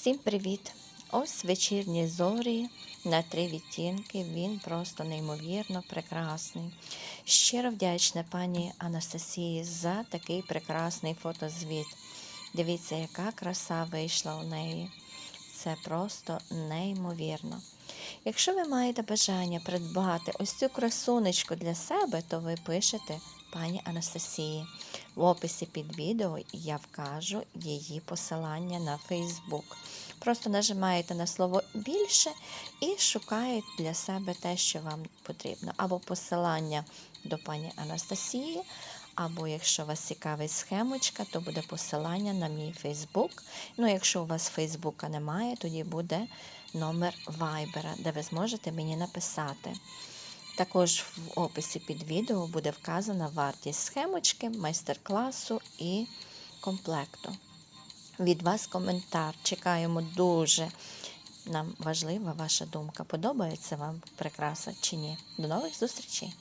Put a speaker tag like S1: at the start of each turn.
S1: Всім привіт! Ось вечірні зорі на три відтінки. Він просто неймовірно прекрасний. Щиро вдячна пані Анастасії за такий прекрасний фотозвіт. Дивіться, яка краса вийшла у неї. Це просто неймовірно. Якщо ви маєте бажання придбати ось цю красунечку для себе, то ви пишете пані Анастасії. В описі під відео я вкажу її посилання на Фейсбук. Просто нажимаєте на слово більше і шукаєте для себе те, що вам потрібно. Або посилання до пані Анастасії, або якщо вас цікавить схемочка, то буде посилання на мій Фейсбук. Ну, якщо у вас Фейсбука немає, тоді буде номер Вайбера, де ви зможете мені написати. Також в описі під відео буде вказана вартість схемочки, майстер-класу і комплекту. Від вас коментар. Чекаємо дуже. Нам важлива ваша думка. Подобається вам прикраса чи ні? До нових зустрічей!